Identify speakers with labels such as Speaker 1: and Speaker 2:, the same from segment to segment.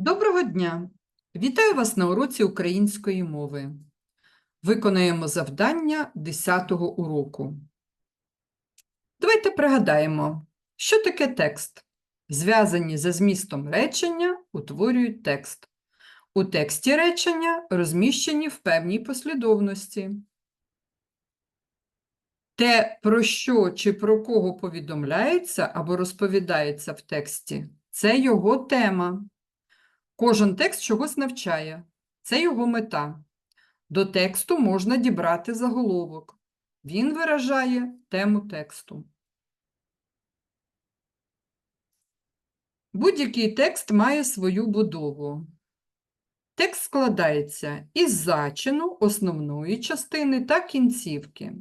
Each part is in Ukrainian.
Speaker 1: Доброго дня! Вітаю вас на уроці української мови. Виконаємо завдання 10 уроку. Давайте пригадаємо, що таке текст. Зв'язані за змістом речення утворюють текст. У тексті речення розміщені в певній послідовності. Те, про що чи про кого повідомляється або розповідається в тексті, це його тема. Кожен текст чогось навчає. Це його мета. До тексту можна дібрати заголовок. Він виражає тему тексту. Будь-який текст має свою будову. Текст складається із зачину, основної частини та кінцівки.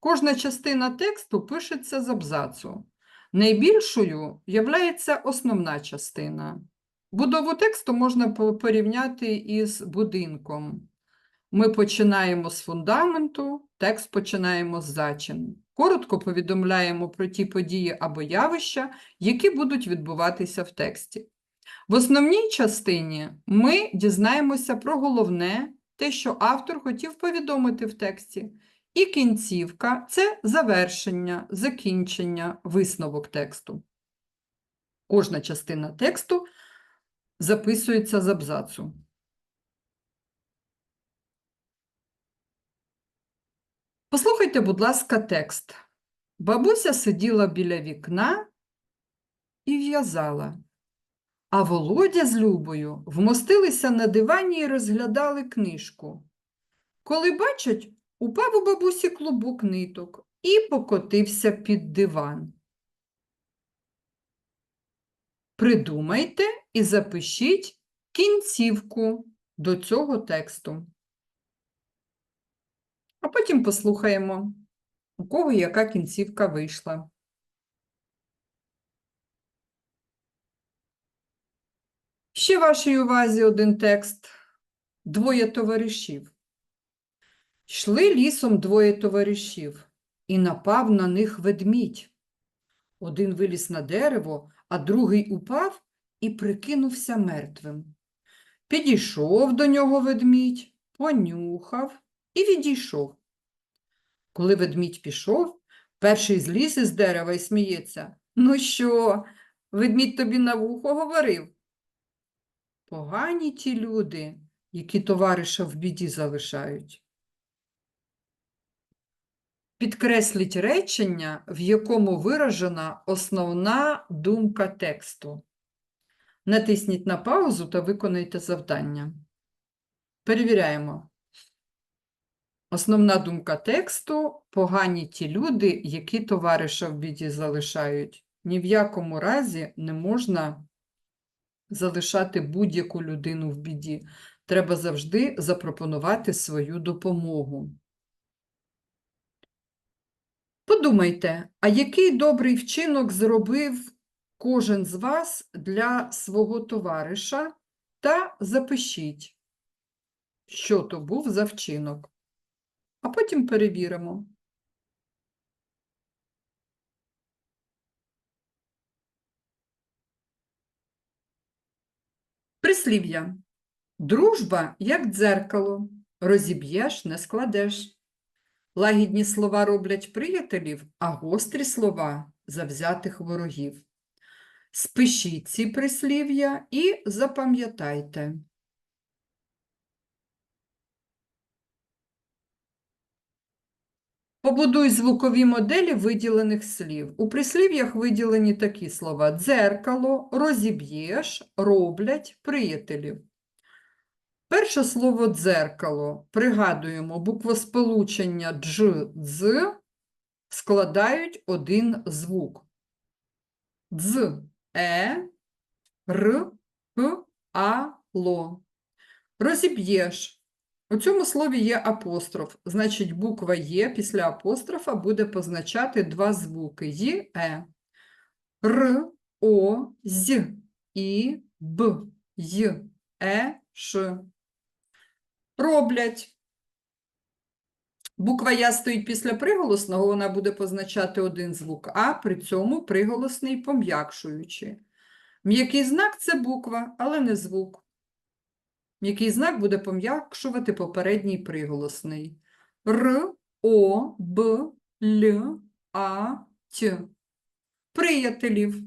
Speaker 1: Кожна частина тексту пишеться з абзацу. Найбільшою являється основна частина. Будову тексту можна порівняти із будинком. Ми починаємо з фундаменту, текст починаємо з зачину. Коротко повідомляємо про ті події або явища, які будуть відбуватися в тексті. В основній частині ми дізнаємося про головне, те, що автор хотів повідомити в тексті. І кінцівка це завершення, закінчення, висновок тексту. Кожна частина тексту записується з абзацу. Послухайте, будь ласка, текст. Бабуся сиділа біля вікна і в'язала, а Володя з Любою вмостилися на дивані і розглядали книжку. Коли бачать, упав у бабусі клубок ниток і покотився під диван. Придумайте і запишіть кінцівку до цього тексту. А потім послухаємо, у кого яка кінцівка вийшла. Ще вашій увазі один текст. Двоє товаришів. Йшли лісом двоє товаришів, і напав на них ведмідь. Один виліз на дерево, а другий упав і прикинувся мертвим. Підійшов до нього ведмідь, понюхав і відійшов. Коли ведмідь пішов, перший зліз із дерева і сміється. Ну що, ведмідь тобі на вухо говорив? Погані ті люди, які товариша в біді залишають. Підкресліть речення, в якому виражена основна думка тексту. Натисніть на паузу та виконайте завдання. Перевіряємо. Основна думка тексту погані ті люди, які товариша в біді залишають. Ні в якому разі не можна залишати будь-яку людину в біді. Треба завжди запропонувати свою допомогу. Подумайте, а який добрий вчинок зробив кожен з вас для свого товариша та запишіть, що то був за вчинок. А потім перевіримо. Прислів'я. Дружба, як дзеркало, розіб'єш, не складеш. Лагідні слова роблять приятелів, а гострі слова завзятих ворогів. Спишіть ці прислів'я і запам'ятайте. Побудуй звукові моделі виділених слів. У прислів'ях виділені такі слова: дзеркало, розіб'єш, роблять, приятелів. Перше слово дзеркало. Пригадуємо, буквосполучення дж, дз складають один звук. Дз, е, р, п, а, ло. Розіб'єш. У цьому слові є апостроф, значить буква Є після апострофа буде позначати два звуки Й, Е. Р, О, З, І, Б, Й, Е, Ш. Роблять. Буква Я стоїть після приголосного, вона буде позначати один звук А, при цьому приголосний пом'якшуючи. М'який знак це буква, але не звук. М'який знак буде пом'якшувати попередній приголосний. Р, О, Б, Л, А, Т. Приятелів.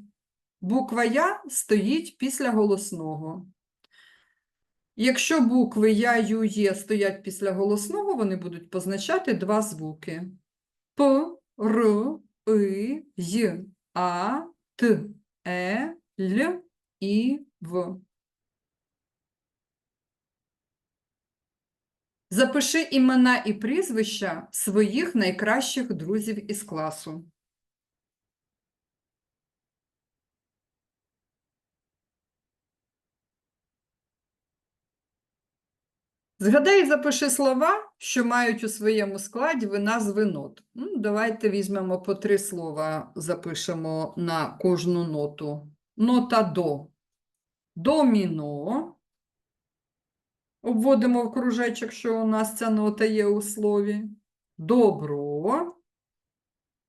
Speaker 1: Буква Я стоїть після голосного. Якщо букви Я, Ю, Є стоять після голосного, вони будуть позначати два звуки. П, Р, И, Й, А, Т, Е, Л, І, В. Запиши імена і прізвища своїх найкращих друзів із класу. Згадай і запиши слова, що мають у своєму складі виназви нот. Ну, давайте візьмемо по три слова, запишемо на кожну ноту. Нота до. Доміно. Обводимо в кружечок, що у нас ця нота є у слові. Добро.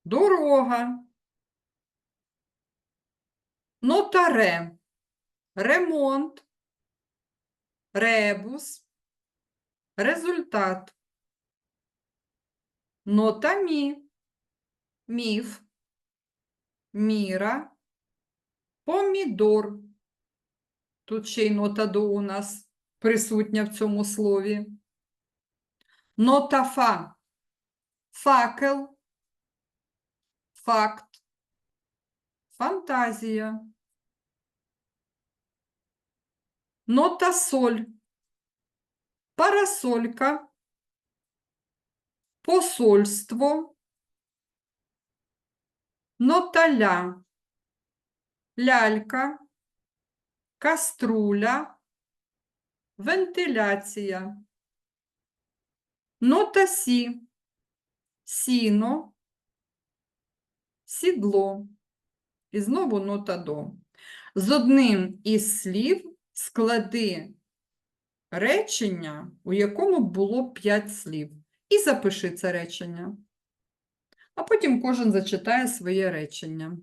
Speaker 1: Дорога. Нота ре. Ремонт. Ребус. Результат. Нота мі. Міф. Міра. Помідор. Тут ще й нота до у нас присутня в цьому слові. Нота фа. Факел. Факт. Фантазія. Нота соль. Парасолька. Посольство. Нота ля. Лялька. Каструля. Вентиляція. Нота сі. Сіно. Сідло. І знову нота до. З одним із слів склади речення, у якому було 5 слів. І запиши це речення. А потім кожен зачитає своє речення.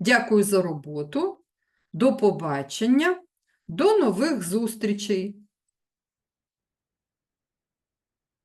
Speaker 1: Дякую за роботу. До побачення. До нових зустрічей!